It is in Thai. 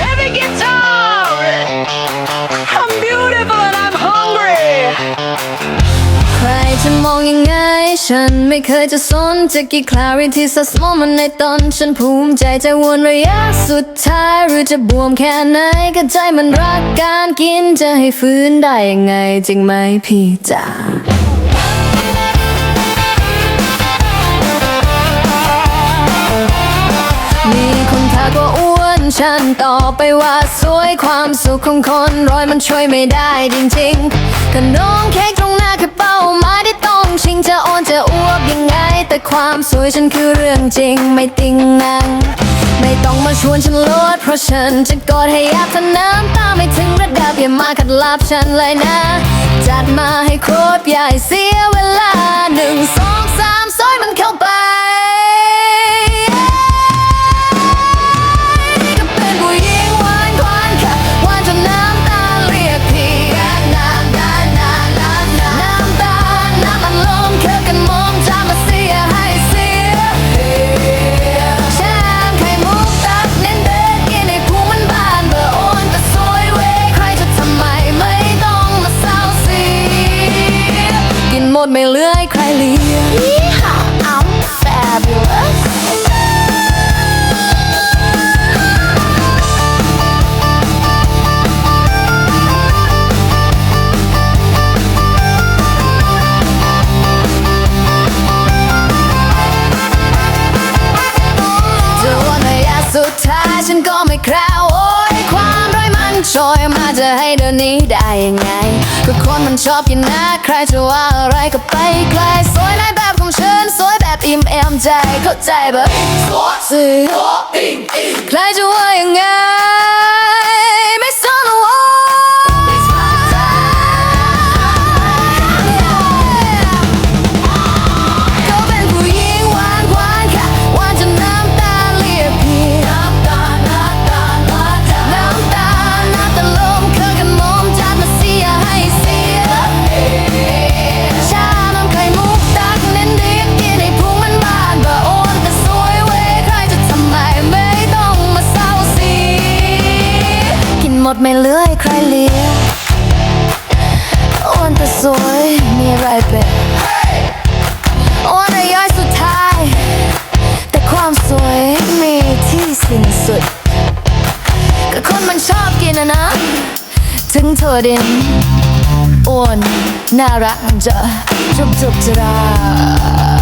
Heavy guitar! I'm beautiful and I'm hungry! ใครจะมองยังไง ฉันไม่เคยจะสนจะกี่ clarity สักสมองมันในตอนฉันภูมิใจจะวนระยะสุดท้าย หรือจะบวมแค่ไหนก็ใจมันรักการกินจะให้ฟื้นได้ยังไงจริงไหมพี่จ๋า ฉันตอบไปว่าสวยความสุขของคนร้อยมันช่วยไม่ได้จริงๆก็น้องเค้กตรงหน้าคือเป้าหมายที่ต้องชิงจะอ้อนจะอ้วกยังไง แต่ความสวยฉันคือเรื่องจริงไม่ติงนัง ไม่ต้องมาชวนฉันลดเพราะฉันจะกอดให้ยับถ้าน้ำตาไม่ถึงระดับอย่ามาขัดลับฉันเลยนะ จัดมาให้ครบอย่าให้เสียเวลาหนึ่งสองสามซอยมันเข้าไป ดไม่เหลือให้ใครเหลือ I'm fabulous จนระยะสุดท้ายฉันก็ไม่แคล้วโอ้ย โชยมาจะให้เดินนี้ได้ยังไงก็คนมันชอบกินนะใครจะว่าอะไรก็ไปไกลสวยในแบบของฉันสวยแบบอิ่มเอมใจเข้าใจปะสิใครจะว่ายังไง หมดไม่เหลือให้ใครเหลียอ้วนแต่สวยมีอะไรเป็นอ้วนระยะสุดท้าย แต่ความสวยมีที่สิ้นสุด ก็คนมันชอบกินนะนะ ถึงเธอดินอ้วนน่ารักจะจุบจุบจะรา